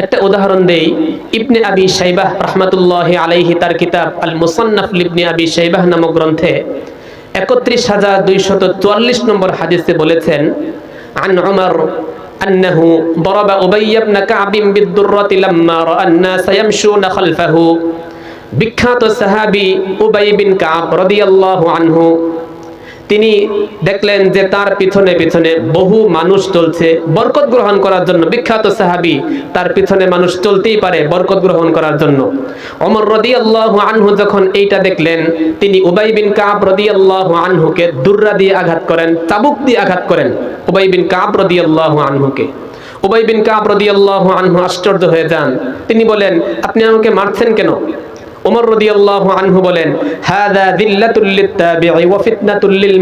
একটা উদাহরণ দেই ইবনে আবি শাইবাহ রহমাতুল্লাহ আলাইহি তার কিতাব আল মুসান্নাফ ইবনে আবি শাইবাহ নামক গ্রন্থে একত্রিশ হাজার দুইশত চুয়াল্লিশ নম্বর হাদিসে বলেছেন عن عمر أنه ضرب أبي بن كعب بالدرة لما رأى الناس يمشون خلفه বিখ্যাত সাহাবি উবাই বিন কাব রাদিয়াল্লাহু আনহু তিনি দেখলেন যে তার পিছনে পিছনে বহু মানুষ চলছে বরকত গ্রহণ করার জন্য। বিখ্যাত সাহাবি, তার পিছনে মানুষ চলতেই পারে বরকত গ্রহণ করার জন্য। অমর রাদিয়াল্লাহু আনহু যখন এইটা দেখলেন, তিনি উবাই বিন কাব রাদিয়াল্লাহু আনহুকে দুর্রা দিয়ে আঘাত করেন, চাবুক দিয়ে আঘাত করেন উবাই বিন কাব রাদিয়াল্লাহু আনহুকে। উবাই বিন কাব রাদিয়াল্লাহু আনহু আশ্চর্য হয়ে যান। তিনি বলেন, আপনি আমাকে মারছেন কেন? ওমর রাদিয়াল্লাহু আনহু বলেন হাদা দিল্লাতুল লিত্তাবিঈ ওয়া ফিতনাতুল লিল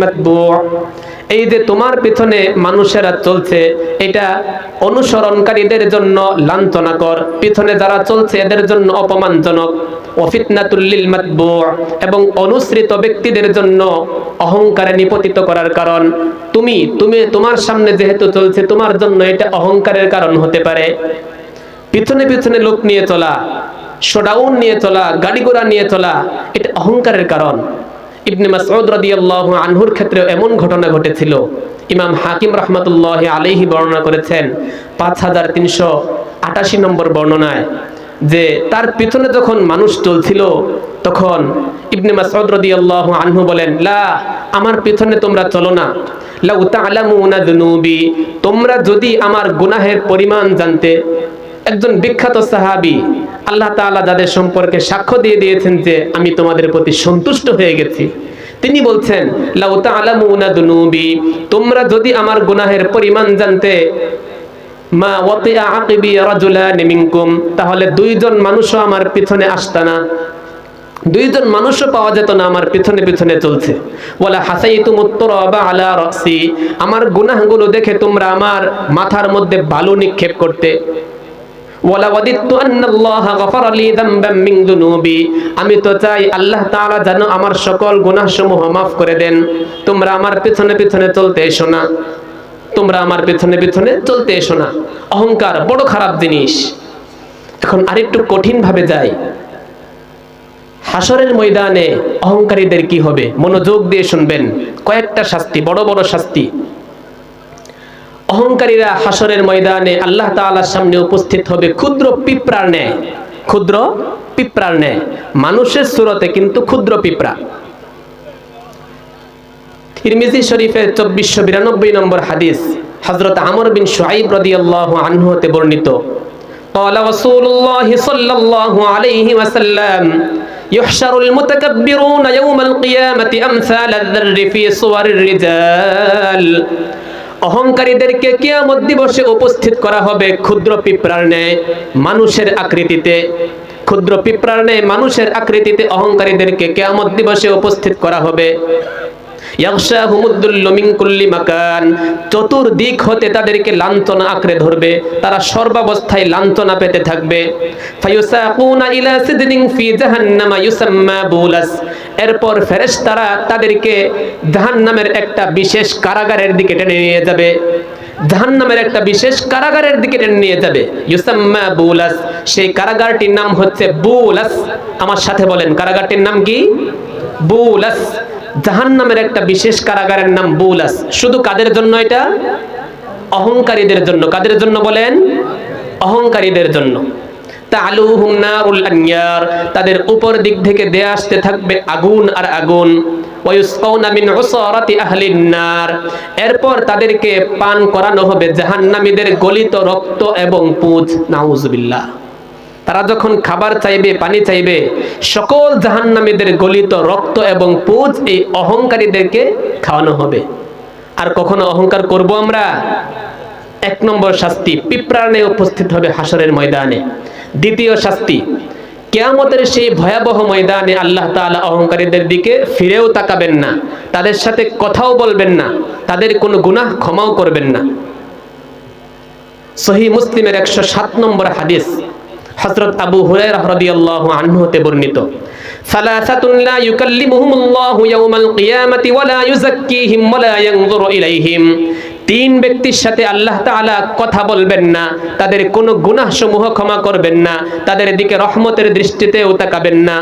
এই যে তোমার পিছনে মানুষেরা চলছে, এটা অনুসরণকারীদের জন্য লাঞ্ছনাকর। পিছনে যারা চলছে, এদের জন্য অপমানজনক। ও লিল মাতবু' এবং অনুসৃত ব্যক্তিদের জন্য অহংকারে নিপতিত করার কারণ। তুমি তুমি, তোমার সামনে যেহেতু চলছে, তোমার জন্য এটা অহংকারের কারণ হতে পারে। পিছনে পিছনে লোক নিয়ে চলা। শোডাউন নিয়ে চলা গাড়ি ঘোড়া নিয়ে চলা এটা অহংকারের কারণ। ইবনে মাসউদ রাদিয়াল্লাহু আনহুর ক্ষেত্রে এমন ঘটনা ঘটেছিল। ইমাম হাকিম রহমতুল্লাহ আলাইহি বর্ণনা করেছেন, পাঁচ হাজার তিনশো আটাশি নম্বর বর্ণনায়, যে তার পিছনে যখন মানুষ চলছিল, তখন ইবনে মাসউদ রাদিয়াল্লাহু আনহু বলেন, লা, আমার পিছনে তোমরা চলো না। লাউ তা'লামুনা যুনুবি, তোমরা যদি আমার গুনাহের পরিমাণ জানতে একজন বিখ্যাত সাহাবি, আল্লাহ তাআলা যাদের সম্পর্কে সাক্ষ্য দিয়ে দিয়েছেন যে আমি তোমাদের প্রতি সন্তুষ্ট হয়ে গেছি, তিনি বলছেন, লাউ তা'লামুনা দুনুবি, তোমরা যদি আমার গুনাহের পরিমাণ জানতে, মা আকিবি রাজুলান মিনকুম, তাহলে দুইজন মানুষও আমার পিছনে আসতা না, দুইজন মানুষও পাওয়া যেত না আমার পিছনে পিছনে চলছে। বলে হাসাইতুম উত্তরাবা আলা আমার গুনাহগুলো দেখে তোমরা আমার মাথার মধ্যে বালু নিক্ষেপ করতে আমি তো চাই আল্লাহ তাআলা যেন আমার সকল গুনাহ সমূহ মাফ করে দেন। তোমরা আমার পিছনে পিছনে চলতে এসো না। তোমরা আমার পিছনে পিছনে চলতে এসো না। অহংকার বড় খারাপ জিনিস। এখন আরেকটু কঠিন ভাবে যাই। হাসরের ময়দানে অহংকারীদের কি হবে? মনোযোগ দিয়ে শুনবেন। কয়েকটা শাস্তি, বড় বড় শাস্তি। অহংকারীরা হাসরের ময়দানে আল্লাহ তাআলার সামনে উপস্থিত হবে ক্ষুদ্র পিঁপড়ার ন্যায় ক্ষুদ্র পিঁপড়ার ন্যায় মানুষের সুরতে কিন্তু ক্ষুদ্র পিঁপড়া তিরমিজি শরীফের চব্বিশশো বিরানব্বই নম্বর হাদিস হজরত আমর বিন সোহাইব রদিয়াল্লাহ আনহু হতে বর্ণিত قال رسول الله صلى الله عليه وسلم يحشر المتكبرون يوم القيامة أمثال الذر في صور الرجال অহংকারীদেরকে কেয়ামত দিবসে উপস্থিত করা হবে ক্ষুদ্র পিঁপড়ার ন্যায় মানুষের আকৃতিতে। ক্ষুদ্র পিঁপড়ার ন্যায় মানুষের আকৃতিতে অহংকারীদেরকে কেয়ামত দিবসে উপস্থিত করা হবে। চতুর্দিক হতে তাদেরকে লাঞ্ছনা আঁকড়ে ধরবে। তারা সর্বাবস্থায় লাঞ্ছনা পেতে থাকবে। এরপর ফেরেশতারা তাদেরকে জাহান্নামের একটা বিশেষ কারাগারের দিকে টেনে নিয়ে যাবে। জাহান্নামের একটা বিশেষ কারাগারের দিকে টেনে নিয়ে যাবে। ইউসাম্মা বুলাস। সেই কারাগারটির নাম হচ্ছে বুলাস। আমার সাথে বলেন, কারাগারটির নাম কি? বুলাস। জাহান নামের একটা বিশেষ কারাগারের নাম বুলাস শুধু কাদের জন্য এটা? অহংকারীদের জন্য। কাদের জন্য বলেন? অহংকারীদের জন্য। তাদের উপর দিক থেকে দেয়া আসতে থাকবে আগুন আর আগুন। এরপর তাদেরকে পান করানো হবে জাহান্নামীদের গলিত রক্ত এবং পুঁজ। নাউজবিল্লাহ। তারা যখন খাবার চাইবে, পানি চাইবে, সকল জাহান্নামীদের গলিত রক্ত এবং পুজ এই অহংকারীদেরকে খাওয়ানো হবে। আর কখনো অহংকার করব আমরা? এক নম্বর শাস্তি পিপ্রাণে উপস্থিত হবে হাসরের ময়দানে। দ্বিতীয় শাস্তি, কেয়ামতের সেই ভয়াবহ ময়দানে আল্লাহ তাআলা অহংকারীদের দিকে ফিরেও তাকাবেন না। তাদের সাথে কথাও বলবেন না। তাদের কোনো গুনাহ ক্ষমাও করবেন না। সহি মুসলিমের একশো সাত নম্বর হাদিস হযরত আবু হুরায়রা রাদিয়াল্লাহু আনহু হতে বর্ণিত। সালাসাতুন লা ইউকাল্লিমুহুমুল্লাহু ইয়াওমাল কিয়ামাতি ওয়া লা ইউযাক্কিহিম ওয়া লা ইয়ানজুরু ইলাইহিম। তিন ব্যক্তির সাথে আল্লাহ তাআলা কথা বলবেন না, তাদের কোনো গুনাহ সমূহ ক্ষমা করবেন না, তাদের দিকে রহমতের দৃষ্টিতেও তাকাবেন না।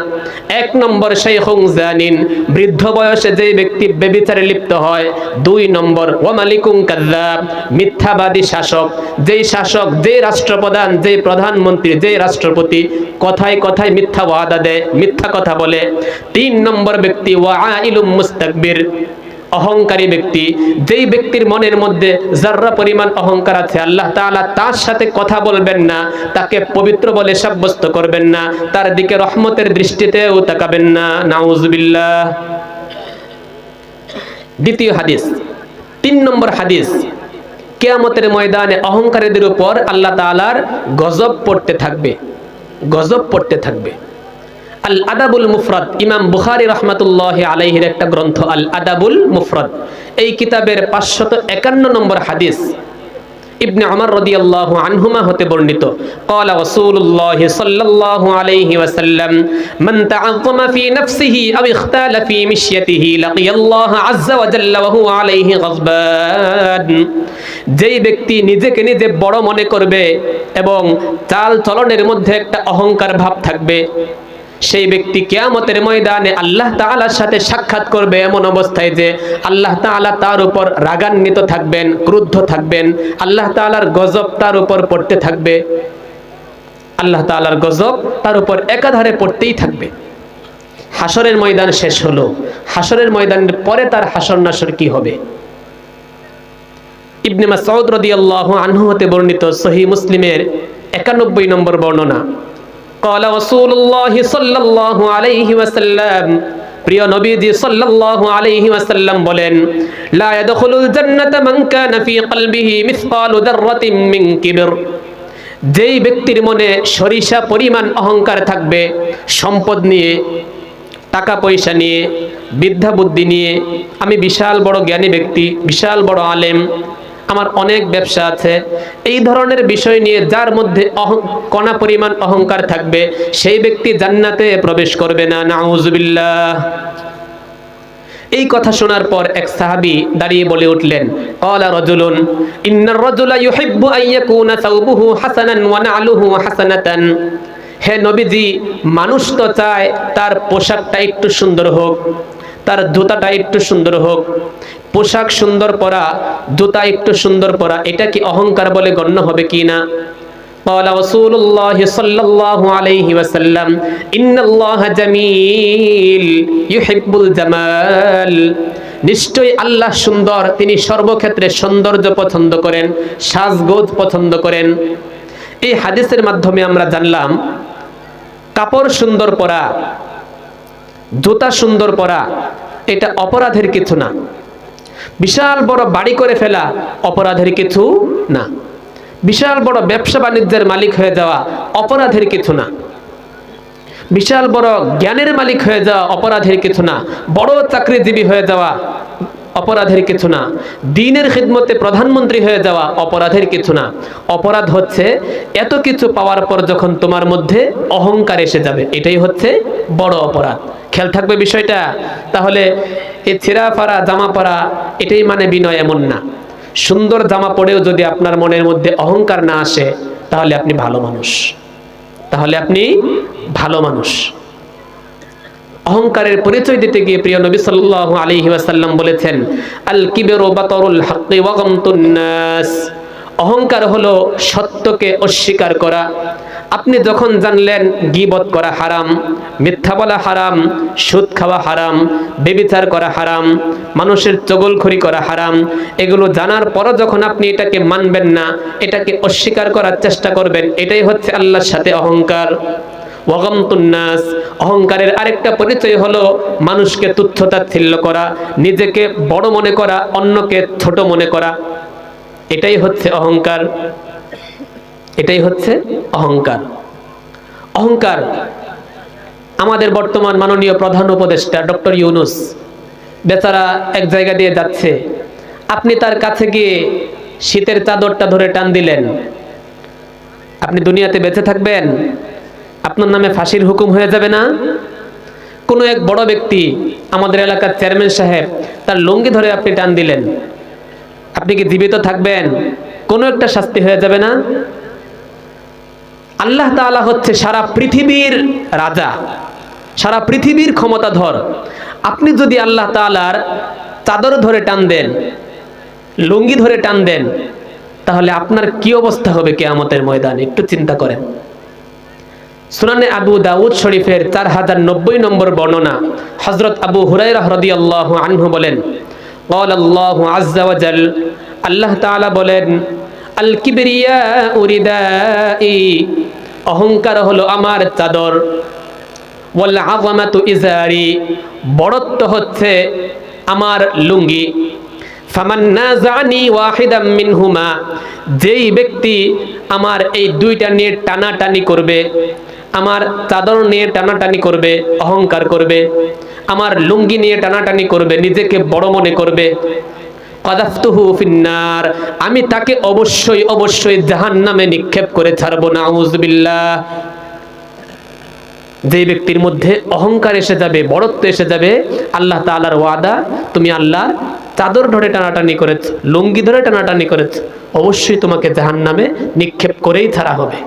এক নম্বর শাইখুন জানিন, বৃদ্ধ বয়সে যে ব্যক্তি বেবিচারে লিপ্ত হয়। দুই নম্বর ওয়ামালিকুম কাযযাব, মিথ্যাবাদী শাসক। যেই শাসক যে রাষ্ট্রপ্রধান যে প্রধানমন্ত্রী যে রাষ্ট্রপতি কথায় কথায় মিথ্যা ওয়াদা দেয়, মিথ্যা কথা বলে। তিন নম্বর ব্যক্তি ওয়াইলুম মুস্তাকবির। অহংকারী ব্যক্তি, যেই ব্যক্তির মনের মধ্যে যার্রা পরিমাণ অহংকার আছে, আল্লাহ তাআলা তার সাথে কথা বলবেন না, তাকে পবিত্র বলে সাব্যস্ত করবেন না, তার দিকে রহমতের দৃষ্টিতেও তাকাবেন না। নাউজুবিল্লাহ। দ্বিতীয় হাদিস, তিন নম্বর হাদিস, কেয়ামতের ময়দানে অহংকারীদের উপর আল্লাহ তাআলার গজব পড়তে থাকবে, গজব পড়তে থাকবে। আল আদাবুল মুফরাদ ইমাম বুখারি রহমাতুল্লাহ আলাইহির একটা গ্রন্থ আল আদাবুল মুফরাদ এই কিতাবের পাঁচশত একান্ন নম্বর হাদিস ইবনে আমর রাদিয়াল্লাহু আনহুমা হতে বর্ণিত قال رسول الله صلى الله عليه وسلم من تعظم في نفسه او اختال في مشيته لقي الله عز وجل وهو عليه غضبان যেই ব্যক্তি নিজেকে নিজে বড় মনে করবে এবং চাল চলনের মধ্যে একটা অহংকার ভাব থাকবে সেই ব্যক্তি কেয়ামতের ময়দানে আল্লাহ তাআলার সাথে সাক্ষাৎ করবে এমন অবস্থায় যে আল্লাহ তাআলা তার উপর রাগান্বিত থাকবেন, ক্রুদ্ধ থাকবেন, আল্লাহ তাআলার গজব তার উপর পড়তে থাকবে, আল্লাহ তাআলার গজব তার উপর একাধারে পড়তেই থাকবে। হাসরের ময়দান শেষ হলো। হাসরের ময়দানের পরে তার হাসর নাসর কি হবে? ইবনে মাসউদ রাদিয়াল্লাহু আনহু হতে বর্ণিত সহিহ মুসলিমের 91 নম্বর বর্ণনা। قال رسول الله صلى الله عليه وسلم প্রিয় নবীজি সাল্লাল্লাহু আলাইহি ওয়াসাল্লাম বলেন লা ইয়াদখুলুল জান্নাতা মান কানা ফি কলবিহি মিসকালু দাররাতিন মিন কিবর যেই ব্যক্তির মনে সরিষা পরিমাণ অহংকার থাকবে সম্পদ নিয়ে টাকা পয়সা নিয়ে বিদ্যা বুদ্ধি নিয়ে আমি বিশাল বড় জ্ঞানী ব্যক্তি বিশাল বড় আলেম আমার অনেক ব্যবসা আছে। এই ধরনের বিষয় নিয়ে যার মধ্যে কণা পরিমাণ অহংকার থাকবে, সেই ব্যক্তি জান্নাতে প্রবেশ করবে না। নাউজুবিল্লাহ। এই কথা শোনার পর এক সাহাবী দাঁড়িয়ে বলে উঠলেন, ক্বালা রাজুলুন ইন্নার রাজুলা ইউহিব্বু আন ইয়াকুনা সাওবুহু হাসানান ওয়া না'লুহু হাসানাতান। হে নবীজি, মানুষ তো চায় তার পোশাকটা একটু সুন্দর হোক। তার জুতাটা একটু সুন্দর হোক পোশাক সুন্দর পরা জুতা একটু সুন্দর পরা এটা কি অহংকার বলে গণ্য হবে কি না قال رسول الله صلى الله عليه وسلم إن الله جميل يحب الجمال নিশ্চয়ই আল্লাহ সুন্দর তিনি সর্বক্ষেত্রে সৌন্দর্য পছন্দ করেন সাজগোজ পছন্দ করেন এই হাদিসের মাধ্যমে আমরা জানলাম কাপড় সুন্দর পরা জুতা সুন্দর পরা এটা অপরাধের কিছু না। বিশাল বড় বাড়ি করে ফেলা অপরাধের কিছু না। বিশাল বড় ব্যবসা বাণিজ্যের মালিক হয়ে যাওয়া অপরাধের কিছু না। বিশাল বড় জ্ঞানের মালিক হয়ে যাওয়া অপরাধের কিছু না। বড় চাকরিজীবী হয়ে যাওয়া অপরাধের কিছু না। দিনের খিদমতে প্রধানমন্ত্রী হয়ে যাওয়া অপরাধের কিছু না। অপরাধ হচ্ছে এত কিছু পাওয়ার পর যখন তোমার মধ্যে অহংকার এসে যাবে। এটাই হচ্ছে বড় অপরাধ। খেয়াল থাকবে বিষয়টা? তাহলে এই ছেঁড়া পাড়া জামা পরা, এটাই মানে বিনয় এমন না। সুন্দর জামা পরেও যদি আপনার মনের মধ্যে অহংকার না আসে, তাহলে আপনি ভালো মানুষ। তাহলে আপনি ভালো মানুষ। অহংকারের পরিচয় দিতে গিয়ে প্রিয় নবী সাল্লাল্লাহু আলাইহি ওয়াসাল্লাম বলেছেন আল কিবরু বাতারুল হাক্কি ওয়া গামতুন নাস। অহংকার হলো সত্যকে অস্বীকার করা। আপনি যখন জানলেন গিবত করা হারাম, মিথ্যা বলা হারাম, সুদ খাওয়া হারাম, বেবিচার করা হারাম, মানুষের চগলখড়ি করা হারাম, এগুলো জানার পরও যখন আপনি এটাকে মানবেন না, এটাকে অস্বীকার করার চেষ্টা করবেন, এটাই হচ্ছে আল্লাহর সাথে অহংকার। ওয়াগমতুন্নাস। অহংকারের আরেকটা পরিচয় হলো মানুষকে তুচ্ছ তাচ্ছিল্য করা, নিজেকে বড় মনে করা, অন্যকে ছোট মনে করা। এটাই হচ্ছে অহংকার। এটাই হচ্ছে অহংকার। অহংকার আমাদের বর্তমান মাননীয় প্রধান উপদেষ্টা ডক্টর ইউনুস বেচারা এক জায়গা দিয়ে যাচ্ছে। আপনি তার কাছে গিয়ে শীতের চাদরটা ধরে টান দিলেন। আপনি দুনিয়াতে বেঁচে থাকবেন? আপনার নামে ফাঁসির হুকুম হয়ে যাবে না? কোনো এক বড় ব্যক্তি আমাদের এলাকার চেয়ারম্যান সাহেব তার লুঙ্গি ধরে আপনি টান দিলেন। আপনি কি জীবিত থাকবেন? কোনো একটা শাস্তি হয়ে যাবে না? আল্লাহ তাআলা হচ্ছে সারা পৃথিবীর রাজা, সারা পৃথিবীর ক্ষমতাধর। আপনি যদি আল্লাহ তাআলার চাদর ধরে টান দেন, লুঙ্গি ধরে টান দেন, তাহলে আপনার কি অবস্থা হবে কেয়ামতের ময়দানে? একটু চিন্তা করেন। সুনানে আবু দাউদ শরীফের চার হাজার নব্বই নম্বর বর্ণনা হজরত আবু হুরাইরা রাদিয়াল্লাহু আনহু বলেন قال الله عز وجل আল্লাহ তাআলা বলেন আল কিবরিয়া উরিদাই অহংকার হলো আমার চাদর ওয়াল আযামাতু ইজারি বড়ত্ব হচ্ছে আমার লুঙ্গি ফামান নাযানি ওয়াহিদাম মিনহুমা যেই ব্যক্তি আমার এই দুইটা নিয়ে টানাটানি করবে আমার চাদর নিয়ে টানাটানি করবে, অহংকার করবে, আমার লুঙ্গি নিয়ে টানাটানি করবে, নিজেকে বড় মনে করবে। আমি তাকে অবশ্যই অবশ্যই জাহান্নামে নিক্ষেপ করে ছাড়বো না যে ব্যক্তির মধ্যে অহংকার এসে যাবে, বড়ত্ব এসে যাবে, আল্লাহ তাআলার ওয়াদা, তুমি আল্লাহ চাদর ধরে টানাটানি করেছ, লুঙ্গি ধরে টানাটানি করেছ, অবশ্যই তোমাকে জাহান্নামে নিক্ষেপ করেই ছাড়া হবে।